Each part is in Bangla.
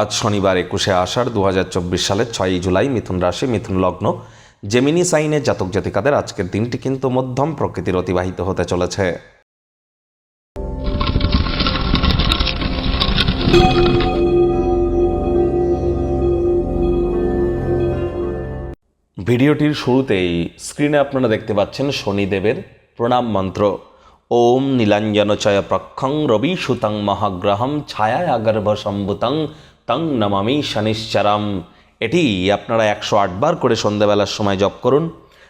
আজ শনিবার একুশে আষাঢ় দু সালের ছয়ই জুলাই মিথুন রাশি, মিথুন লগ্ন। জেমিনি সাইনের জাতক জাতিকাদের আজকের দিনটি কিন্তু মধ্যম প্রকৃতির অতিবাহিত হতে চলেছে। ভিডিওটির শুরুতেই স্ক্রিনে আপনারা দেখতে পাচ্ছেন শনিদেবের প্রণাম মন্ত্র। ওম নীলাঞ্জনচয় প্রক্ষং রবি সুতং মহাগ্রহম ছায়া আগর্ভ সম্ভুতং তং নমামি শনিশ্চরম। এটি আপনারা একশো আটবার করে সন্ধ্যাবেলার সময় জপ করুন।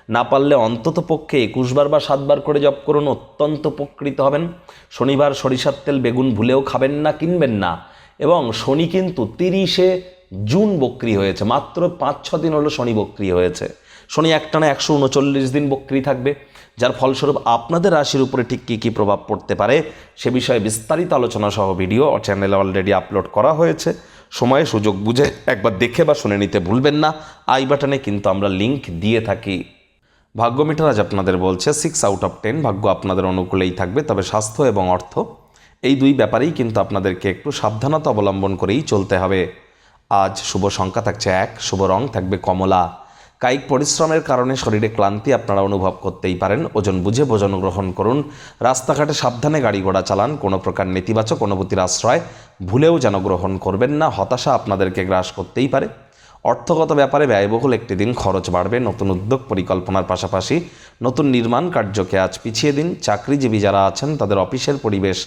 না পারলে অন্তত পক্ষে একুশবার বা সাতবার করে জপ করুন, অত্যন্ত উপকৃত হবেন। শনিবার সরিষার তেল বেগুন ভুলেও খাবেন না, কিনবেন না। এবং শনি কিন্তু তিরিশে জুন বক্রি হয়েছে, মাত্র পাঁচ ছ দিন হলো শনি বক্রি হয়েছে। শনি একটানা একশো উনচল্লিশ দিন বক্রি থাকবে, যার ফলস্বরূপ আপনাদের রাশির উপরে ঠিক কী কী প্রভাব পড়তে পারে, সে বিষয়ে বিস্তারিত আলোচনা সহ ভিডিও চ্যানেলে অলরেডি আপলোড করা হয়েছে। সময়ে সুযোগ বুঝে একবার দেখে বা শুনে নিতে ভুলবেন না। আই বাটনে কিন্তু আমরা লিংক দিয়ে থাকি। ভাগ্য মিটার আজ আপনাদের বলছে সিক্স আউট অফ টেন ভাগ্য আপনাদের অনুকূলেই থাকবে, তবে স্বাস্থ্য এবং অর্থ, এই দুই ব্যাপারেই কিন্তু আপনাদেরকে একটু সাবধানতা অবলম্বন করেই চলতে হবে। আজ শুভ সংখ্যা থাকছে এক, শুভ রং থাকবে কমলা। কায়িক পরিশ্রমের কারণে শরীরে ক্লান্তি আপনারা অনুভব করতেই পারেন। ওজন বুঝে ভোজন গ্রহণ করুন। রাস্তাঘাটে সাবধানে গাড়ি ঘোড়া চালান। কোনো প্রকার নেতিবাচক অনুভূতির আশ্রয় ভুলেও যেন গ্রহণ করবেন না। হতাশা আপনাদেরকে গ্রাস করতেই পারে। অর্থগত ব্যাপারে ব্যয়বহুল একটি দিন খরচ বাড়বে। নতুন উদ্যোগ পরিকল্পনার পাশাপাশি নতুন নির্মাণ কার্যকে আজ পিছিয়ে দিন। চাকরিজীবী যারা আছেন, তাদের অফিসের পরিবেশ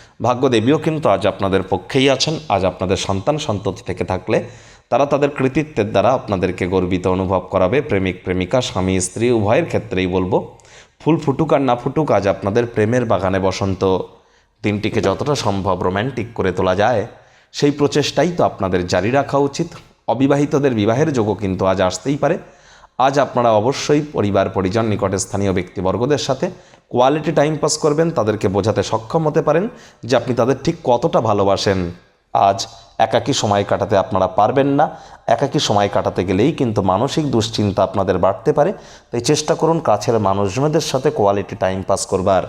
ভাগ্যদেবীও কিন্তু আজ আপনাদের পক্ষেই আছেন। আজ আপনাদের সন্তান সন্ততি থেকে থাকলে তারা তাদের কৃতিত্বের দ্বারা আপনাদেরকে গর্বিত অনুভব করাবে। প্রেমিক, প্রেমিকা, স্বামী, স্ত্রী, উভয়ের ক্ষেত্রেই বলব, ফুল ফুটুক আর না ফুটুক আজ আপনাদের প্রেমের বাগানে বসন্ত। দিনটিকে যতটা সম্ভব রোম্যান্টিক করে তোলা যায়, সেই প্রচেষ্টাই তো আপনাদের জারি রাখা উচিত। অবিবাহিতদের বিবাহের যোগও কিন্তু আজ আসতেই পারে। আজ আপনারা অবশ্যই পরিবার পরিজন নিকটে স্থানীয় ব্যক্তিবর্গদের সাথে কোয়ালিটি টাইম পাস করবেন, তাদেরকে বোঝাতে সক্ষম হতে পারেন যে আপনি তাদের ঠিক কতটা ভালোবাসেন। আজ একাকী সময় কাটাতে আপনারা পারবেন না। একাকী সময় কাটাতে গেলেই কিন্তু মানসিক দুশ্চিন্তা আপনাদের বাড়তে পারে। তাই চেষ্টা করুন কাছের মানুষজনদের সাথে কোয়ালিটি টাইম পাস করবার।